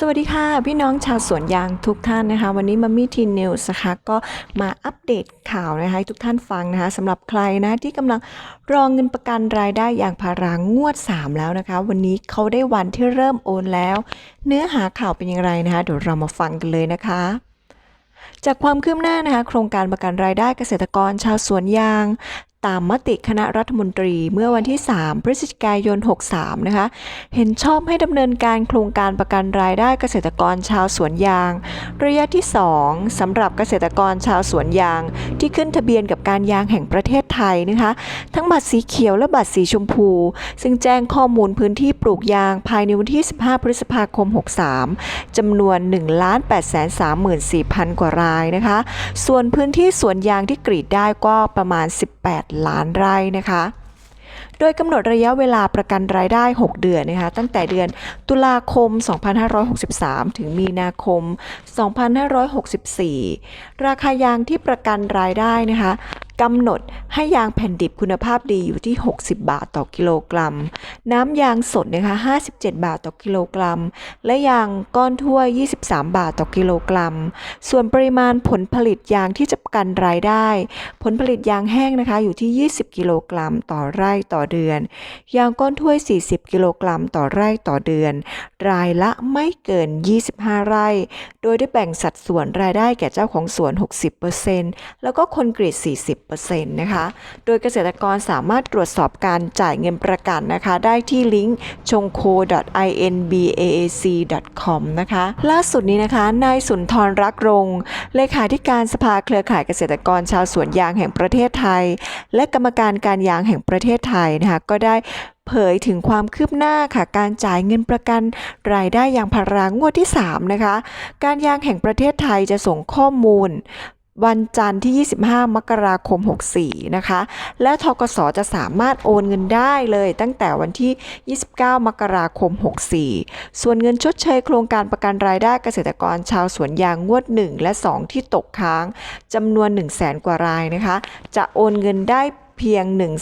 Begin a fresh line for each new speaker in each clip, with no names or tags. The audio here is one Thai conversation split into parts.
สวัสดีค่ะ พี่น้องชาวสวนยางทุกท่านนะคะ วันนี้มัมมี่ทีนิวส์นะคะก็มาอัปเดตข่าวนะคะให้ทุกท่านฟังนะคะสำหรับใครนะที่กำลังรองเงินประกันรายได้อย่างพารางวด 3 แล้วนะคะ วันนี้เขาได้วันที่เริ่มโอนแล้ว เนื้อหาข่าวเป็นอย่างไรนะคะ เดี๋ยวเรามาฟังกันเลยนะคะ จากความคืบหน้านะคะ โครงการประกันรายได้เกษตรกรชาวสวนยาง ตามมติคณะรัฐมนตรีเมื่อวันที่ 3 พฤศจิกายน 63 นะคะ เห็นชอบให้ดำเนินการโครงการประกันรายได้เกษตรกรชาวสวนยาง ระยะที่ 2สำหรับเกษตรกรชาวสวนยาง ที่ขึ้นทะเบียนกับการยางแห่งประเทศไทยนะคะ ทั้งบัตรสีเขียวและบัตรสีชมพู ซึ่งแจ้งข้อมูลพื้นที่ปลูกยางภายในวันที่ 15 พฤษภาคม 63จำนวน 1 8 3 4 0 0 0 กว่ารายนะคะ ส่วนพื้นที่สวนยางที่กรีดได้ก็ประมาณ 18ล้านไร่นะคะ โดยกำหนดระยะเวลาประกันรายได้ 6 เดือนนะคะ ตั้งแต่เดือนตุลาคม 2563 ถึงมีนาคม 2564 ราคายางที่ประกันรายได้นะคะ กำหนดให้ยางแผ่นดิบคุณภาพดีอยู่ที่ 60 บาทต่อกิโลกรัม น้ำยางสดนะคะ 57 บาทต่อกิโลกรัม และยางก้อนถ้วย 23 บาทต่อกิโลกรัม ส่วนปริมาณผลผลิตยางที่จะประกันรายได้ ผลผลิตยางแห้งนะคะอยู่ที่ 20 กิโลกรัมต่อไร่ต่อเดือน ยางก้อนถ้วย 40 กิโลกรัมต่อไร่ต่อเดือน รายละไม่เกิน 25 ไร่ โดยได้แบ่งสัดส่วนรายได้แก่เจ้าของสวน 60%แล้วก็คนกรีด40นะคะ โดยเกษตรกรสามารถตรวจสอบการจ่ายเงินประกันนะคะ ได้ที่ลิงก์ชงโค .inbaac.com นะคะ ล่าสุดนี้นะคะ นายสุนทรรักรงเลขาธิการสภาเครือข่ายเกษตรกรชาวสวนยางแห่งประเทศไทย และกรรมการการยางแห่งประเทศไทยนะคะ ก็ได้เผยถึงความคืบหน้าค่ะ การจ่ายเงินประกันรายได้ยางพารางวดที่ 3 นะคะ การยางแห่งประเทศไทยจะส่งข้อมูล วันจันทร์ที่ 25 มกราคม 64 นะคะ และทกสจะสามารถโอนเงินได้เลยตั้งแต่วันที่ 29 มกราคม 64 ส่วนเงินชดเชยโครงการประกันรายได้เกษตรกรชาวสวนยางงวด 1 และ 2 ที่ตกค้างจำนวน 1 0 0 0 0แกว่ารายนะคะ จะโอนเงินได้เพียง 1 1 0 0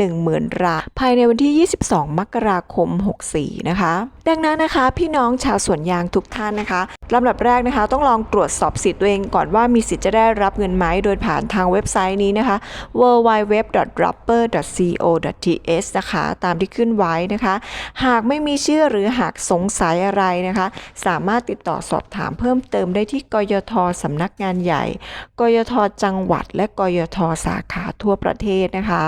0 0ราย ภายในวันที่ 22 มกราคม 64 นะคะ ดังนั้นนะคะพี่น้องชาวสวนยางทุกท่านนะคะลำดับแรกนะคะ ต้องลองตรวจสอบสิทธิ์ตัวเองก่อนว่ามีสิทธิ์จะได้รับเงินไหมโดยผ่านทางเว็บไซต์นี้นะคะ www.rapper.co.th นะคะ ตามที่ขึ้นไว้นะคะ หากไม่มีชื่อหรือหากสงสัยอะไรนะคะ สามารถติดต่อสอบถามเพิ่มเติมได้ที่กยทสำนักงานใหญ่ กยทจังหวัด และกยทสาขาทั่วประเทศนะคะ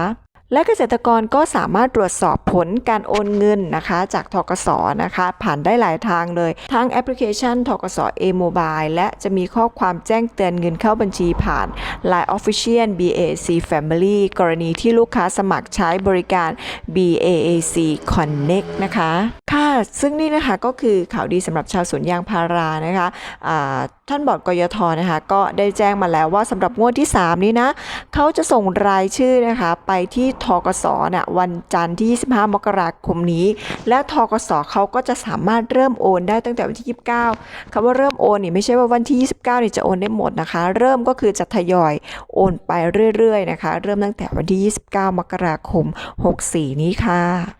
และเกษตรกรก็สามารถตรวจสอบผลการโอนเงินนะคะ จากทกสนะคะ ผ่านได้หลายทางเลย ทั้งแอปพลิเคชันทกส A-Mobile และจะมีข้อความแจ้งเตือนเงินเข้าบัญชีผ่าน Line Official BAC Family กรณีที่ลูกค้าสมัครใช้บริการ BAC Connect นะคะ ค่ะ ซึ่งนี่นะคะก็คือข่าวดีสำหรับชาวสวนยางพารานะคะอ่า ท่านบอร์ดกยทนะคะก็ได้แจ้งมาแล้วว่าสำหรับงวดที่ 3 นี้นะเขาจะส่งรายชื่อนะคะไปที่ทกสเนี่ยวันจันทร์ที่ 25 มกราคมนี้ และทกสเขาก็จะสามารถเริ่มโอนได้ตั้งแต่วันที่ 29คำว่าเริ่มโอนนี่ไม่ใช่ว่าวันที่ 29นี่จะโอนได้หมดนะคะ เริ่มก็คือจะทยอยโอนไปเรื่อยๆนะคะ เริ่มตั้งแต่วันที่ 29 มกราคม 64 นี้ค่ะ